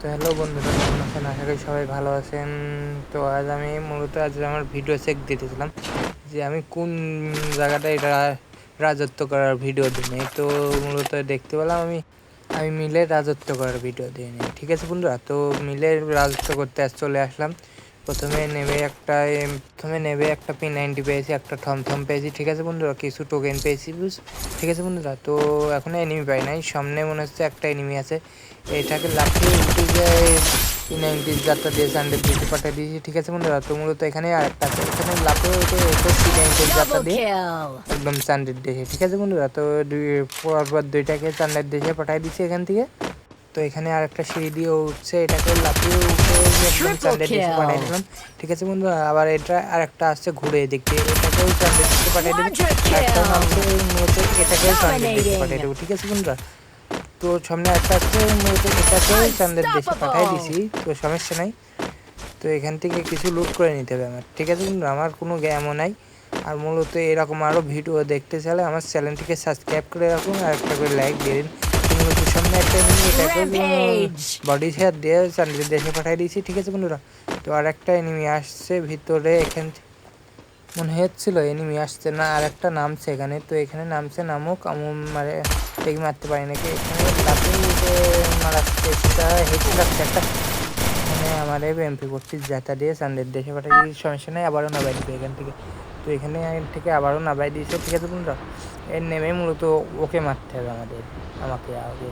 তো হ্যালো বন্ধুরা, কেমন আছেন? আশা করি সবাই ভালো আছেন। তো আজ আমি মূলত আজ আমার ভিডিও চেক দিতেছিলাম যে আমি কোন জায়গাটায় এটা রাজত্ব করার ভিডিও দিই তো মূলত দেখতে পেলাম আমি আমি মিলে রাজত্ব করার ভিডিও দিই ঠিক আছে বন্ধুরা? তো মিলে রাজত্ব করতে চলে আসলাম। প্রথমে নেবে একটা প্রথমে নেবে একটা পি নাইনটি পেয়েছি, একটা থমথম পেয়েছি, ঠিক আছে বন্ধুরা? কিছু টোকেন পেয়েছি, বুঝ, ঠিক আছে বন্ধুরা? তো এখনও এনিমি পাই নাই। সামনে মনে হচ্ছে একটা এনিমি আছে। এটাকে লাফিয়ে উঠে যায় পি যাত্রা দিয়ে সানডে দিতে পাঠিয়ে দিয়েছি, ঠিক আছে বন্ধুরা? তো মূলত এখানে আরেকটা আছে। এখানে পি যাত্রা দিয়ে একদম চান্দের দেশে ঠিক আছে বন্ধুরা? তো পরপর দুইটাকে চান্দের দেশে পাঠিয়ে দিচ্ছি এখান থেকে। তো এখানে আরেকটা সিঁড়ি দিয়ে উঠছে এটাকে লাফিয়ে উঠে চান্দের পাঠিয়ে দিলাম। ঠিক আছে বন্ধুরা আবার এটা আরেকটা আসছে ঘুরে এদিক দিয়ে এটাকেও চান্দের দেশে পাঠিয়ে দেবো। একটা. নামছে মূলত এটাকেও চান্দের Dominating. পাঠিয়ে দেবো। ঠিক আছে বন্ধুরা তো সামনে একটা আসছে মূলত এটাকেও চান্দের দেশে পাঠিয়ে দিছি তো সমস্যা নাই। তো এখান থেকে কিছু লুট করে নিতে হবে আমার। ঠিক আছে বন্ধুরা আমার কোনো জ্ঞানও নাই। আর মূলত এরকম আরও ভিডিও দেখতে চাইলে আমার চ্যানেলটিকে সাবস্ক্রাইব করে রাখুন আর একটা করে লাইক দিয়ে দিন। তো সামনে একটা এনিমি এটাকে বডি শেয়ার দিয়ে চান্দের দেশে পাঠিয়ে দিয়েছি ঠিক আছে বন্ধুরা? তো আর একটা এনিমি আসছে ভিতরে এখান মনে হচ্ছিল এনিমি আসছে না আর একটা নামছে এখানে। তো এখানে নামছে নামুক আমি মারে দেখি মারতে পারি নাকি? এখানে মারার চেষ্টা হেঁটে লাগছে একটা। মানে আমার এমপি করছি যাতা দিয়ে চান্দের দেশে পাঠিয়ে দিয়েছি সমস্যা নেই আবারও নাবাই দিবে এখান থেকে। তো এখানে থেকে আবারও নাবাই দিয়েছে। ঠিক আছে বন্ধুরা? এর নেমে মূলত ওকে মারতে হবে আমাদের, আমাকে আগে।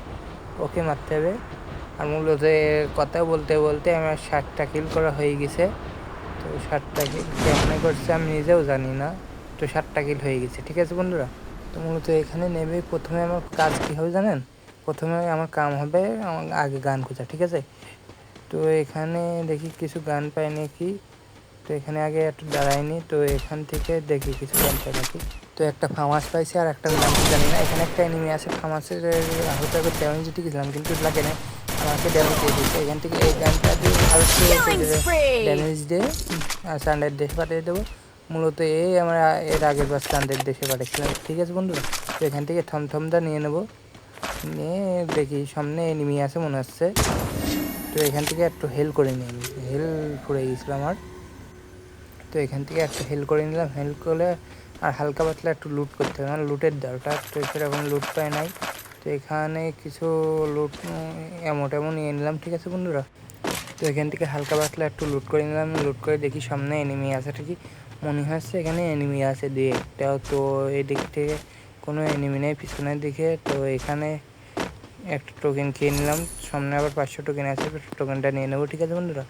ওকে মারতে হবে। আর মূলত কথা বলতে বলতে আমার ষাটটা কিল করা হয়ে গেছে। তো ষাটটা কিল কেমনে করছে আমি নিজেও জানি না। তো ষাটটা কিল হয়ে গেছে, ঠিক আছে বন্ধুরা? তো মূলত এখানে নেবে, প্রথমে আমার কাজ কী হবে জানেন? প্রথমে আমার কাম হবে আমার আগে গান খোঁজা, ঠিক আছে? তো এখানে দেখি কিছু গান পাই নাকি? তো এখানে আগে একটু দাঁড়াইনি তো এখান থেকে দেখি কিছু পাই নাকি তো একটা ফামাস পাইছি আর একটা নাম জানি না। এখানে একটা এনিমি আছে ফামাসের হালকা করে ড্যামেজ গেছিলাম কিন্তু লাগে না আমাকে ড্যামেজ দিয়ে দিচ্ছে এখান থেকে এই গানটা দিয়ে! ড্যামেজ দিয়ে সানডের দেশে পাঠিয়ে দেবো। মূলত এই আমরা এর আগের বার সানডের দেশে পাঠিয়েছিলাম। ঠিক আছে বন্ধুরা? তো এখান থেকে থমথমটা নিয়ে নেব। নিয়ে দেখি সামনে এনিমি আছে মনে হচ্ছে। তো এখান থেকে একটু হেল করে নিই হেল পড়ে গেছিল আমার। তো এখান থেকে একটা হেল করে নিলাম। হেল করে আর হালকা পাতলা একটু লুট করতে হবে মানে লুটের দরকার। তো সেরকম লুট পায় নাই। তো এখানে কিছু লুট এমন টেমন নিয়ে নিলাম। ঠিক আছে বন্ধুরা? তো এখান থেকে হালকা পাতলা একটু লুট করে নিলাম। লুট করে দেখি সামনে এনিমি আছে ঠিকই। মনে হচ্ছে এখানে এনিমি আছে। দিয়ে একটাও তো এদিক থেকে কোনো এনিমি নেই, পিছনের দিকে। তো এখানে একটা টোকেন খেয়ে নিলাম। সামনে আবার পাঁচশো টোকেন আছে টোকেনটা নিয়ে নেব ঠিক আছে বন্ধুরা?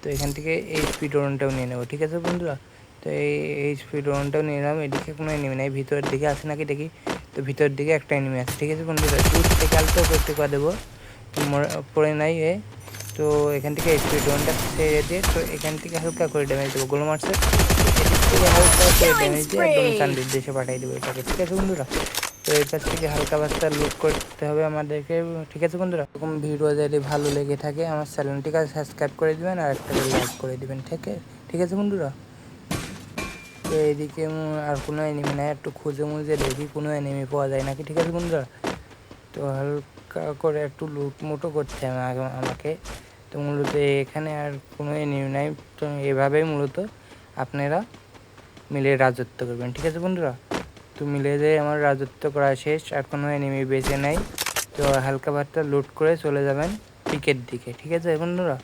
তো এখান থেকে এই স্পিড ড্রোনটাও নিয়ে নেব ঠিক আছে বন্ধুরা? তো এই এই স্পিড ড্রোনটাও নিয়ে নিলাম এদিকে কোনো এনিমি নেই ভিতরের দিকে আছে নাকি দেখি? তো ভিতরের দিকে একটা এনিমি আছে ঠিক আছে বন্ধুরা? দূর থেকে আলতো করতে করে দেবো পড়ে নাই এ। তো এখান থেকে স্পিড ড্রোনটা ছেড়ে দিয়ে তো এখান থেকে হালকা করে ড্যামেজ দেবো গোলো মারছে। হালকা করে ড্যামেজ দিয়ে একদম! চান্দির দেশে পাঠিয়ে দেবো এটাকে ঠিক আছে বন্ধুরা? তো এটার থেকে হালকা পাতলা লুট করতে হবে আমাদেরকে। ঠিক আছে বন্ধুরা? এরকম ভিডিও যদি ভালো লেগে থাকে, আমার চ্যানেলটিকে সাবস্ক্রাইব করে দিবেন আর একটা লাইক করে দিবেন, ঠিক ঠিক আছে বন্ধুরা? তো এদিকে আর কোনো এনিমি নাই, একটু খুঁজে মুজে দেখি, কোনো এনিমি পাওয়া যায় নাকি, ঠিক আছে বন্ধুরা? তো হালকা করে একটু লুট মুটো করতে হবে আমাকে। তো মূলত এখানে আর কোনো এনিমি নাই, তো এভাবেই মূলত আপনারা মিলে রাজত্ব করবেন, ঠিক আছে বন্ধুরা? তো মিলে যায়, আমার রাজত্ব করা শেষ কোনো এনিমি বেঁচে নাই। তো হালকা ভাতটা লুট করে চলে যাবেন পিকের দিকে, ঠিক আছে বন্ধুরা?